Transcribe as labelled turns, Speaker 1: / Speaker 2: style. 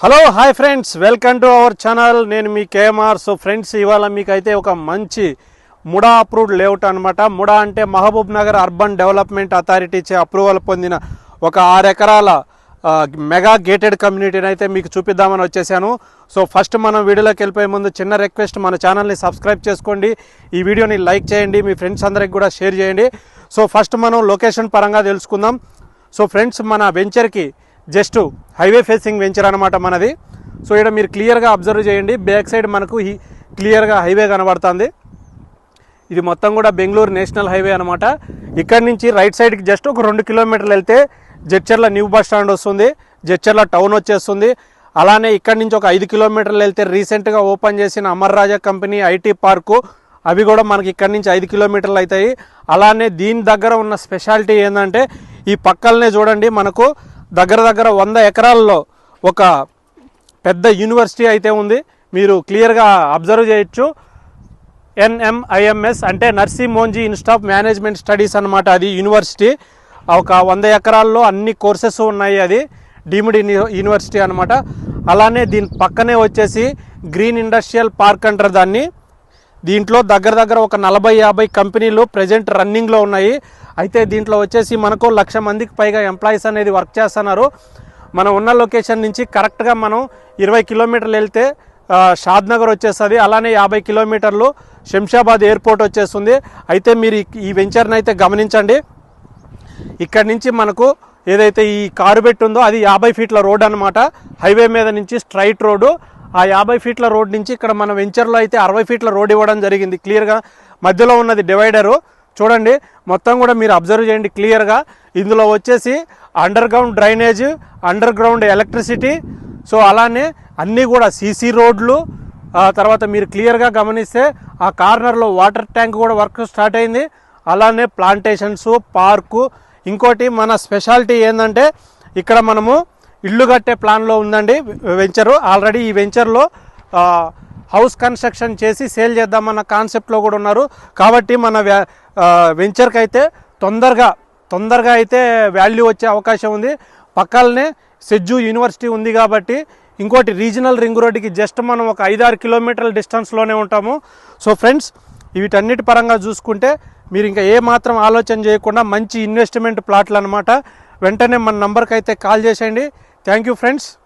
Speaker 1: Hello hi friends welcome to our channel నేను మీ KMR so friends ఇవాళ మీకైతే ఒక మంచి ముడా అప్రూవ్డ్ లేఅవుట్ అనమాట ముడా అంటే Mahabub Nagar urban development authority చే అప్రూవల్ పొందిన ఒక ఆరు ఎకరాల మెగా గేటెడ్ కమ్యూనిటీని అయితే మీకు చూపిద్దామని వచ్చేసాను. సో ఫస్ట్ మనం వీడియోలోకి వెళ్ళిపోయే ముందు చిన్న రిక్వెస్ట్ మన ఛానల్ని సబ్స్క్రైబ్ చేసుకోండి. ఈ వీడియోని లైక్ చేయండి. మీ ఫ్రెండ్స్ అందరికి కూడా షేర్ చేయండి. సో ఫస్ట్ మనం లొకేషన్ పరంగా తెలుసుకుందాం. సో ఫ్రెండ్స్ మన వెంచర్కి జస్ట్ హైవే ఫేసింగ్ వెంచర్ అనమాట మనది. సో ఇక్కడ మీరు క్లియర్గా అబ్జర్వ్ చేయండి. బ్యాక్ సైడ్ మనకు క్లియర్గా హైవే కనబడుతుంది. ఇది మొత్తం కూడా బెంగళూరు నేషనల్ హైవే అనమాట ఇక్కడ నుంచి రైట్ సైడ్కి జస్ట్ ఒక రెండు కిలోమీటర్లు వెళ్తే జడ్చర్ల న్యూ బస్ స్టాండ్ వస్తుంది. జడ్చర్ల టౌన్ వచ్చేస్తుంది. అలానే ఇక్కడ నుంచి ఒక ఐదు కిలోమీటర్లు వెళ్తే రీసెంట్గా ఓపెన్ చేసిన Amar Raja company IT park. అవి కూడా మనకి ఇక్కడ నుంచి ఐదు కిలోమీటర్లు అవుతాయి. అలానే దీని దగ్గర ఉన్న స్పెషాలిటీ ఏంటంటే ఈ పక్కలనే చూడండి మనకు దగ్గర దగ్గర వంద ఎకరాల్లో ఒక పెద్ద యూనివర్సిటీ అయితే ఉంది. మీరు క్లియర్గా అబ్జర్వ్ చేయొచ్చు. ఎన్ఎంఐఎంఎస్ అంటే Narsee Monjee institute of management studies అనమాట అది యూనివర్సిటీ. ఒక వంద ఎకరాల్లో అన్ని కోర్సెస్ ఉన్నాయి అది. డీమ్డ్ యూనివర్సిటీ అనమాట అలానే దీని పక్కనే వచ్చేసి గ్రీన్ ఇండస్ట్రియల్ పార్క్ అంటారు దాన్ని. దీంట్లో దగ్గర దగ్గర ఒక నలభై యాభై కంపెనీలు ప్రజెంట్ రన్నింగ్లో ఉన్నాయి. అయితే దీంట్లో వచ్చేసి మనకు లక్ష మందికి పైగా ఎంప్లాయీస్ అనేది వర్క్ చేస్తున్నారు. మనం ఉన్న లొకేషన్ నుంచి కరెక్ట్గా మనం ఇరవై కిలోమీటర్లు వెళ్తే షాద్ నగర్ వచ్చేస్తుంది. అలానే యాభై కిలోమీటర్లు శంషాబాద్ ఎయిర్పోర్ట్ వచ్చేస్తుంది. అయితే మీరు ఈ- వెంచర్ని అయితే గమనించండి. ఇక్కడ నుంచి మనకు ఏదైతే ఈ కారు పెట్టి ఉందో అది యాభై ఫీట్ల రోడ్ అనమాట హైవే మీద నుంచి స్ట్రైట్ రోడ్డు. ఆ యాభై ఫీట్ల రోడ్ నుంచి ఇక్కడ మన వెంచర్లో అయితే అరవై ఫీట్ల రోడ్ ఇవ్వడం జరిగింది. క్లియర్గా మధ్యలో ఉన్నది డివైడరు. చూడండి మొత్తం కూడా మీరు అబ్జర్వ్ చేయండి క్లియర్గా ఇందులో వచ్చేసి underground drainage underground electricity so అలానే అన్నీ కూడా సీసీ రోడ్లు. తర్వాత మీరు క్లియర్గా గమనిస్తే ఆ కార్నర్లో వాటర్ ట్యాంక్ కూడా వర్క్ స్టార్ట్ అయింది. అలానే ప్లాంటేషన్స్ పార్కు ఇంకోటి మన స్పెషాలిటీ ఏంటంటే ఇక్కడ మనము ఇల్లు కట్టే ప్లాన్లో ఉందండి వెంచరు. ఆల్రెడీ ఈ వెంచర్లో హౌస్ కన్స్ట్రక్షన్ చేసి సేల్ చేద్దామన్న కాన్సెప్ట్లో కూడా ఉన్నారు. కాబట్టి మన వెంచర్కి అయితే తొందరగా తొందరగా అయితే వాల్యూ వచ్చే అవకాశం ఉంది. పక్కలనే సెజ్జు యూనివర్సిటీ ఉంది కాబట్టి ఇంకోటి రీజనల్ రింగ్ రోడ్డుకి జస్ట్ మనం ఒక ఐదారు కిలోమీటర్ల డిస్టెన్స్లోనే ఉంటాము. సో ఫ్రెండ్స్ వీటన్నిటి పరంగా చూసుకుంటే మీరు ఇంకా ఏ మాత్రం ఆలోచన చేయకుండా మంచి ఇన్వెస్ట్మెంట్ ప్లాట్లు అనమాట వెంటనే మన నంబర్కి అయితే కాల్ చేసేయండి. Thank you friends.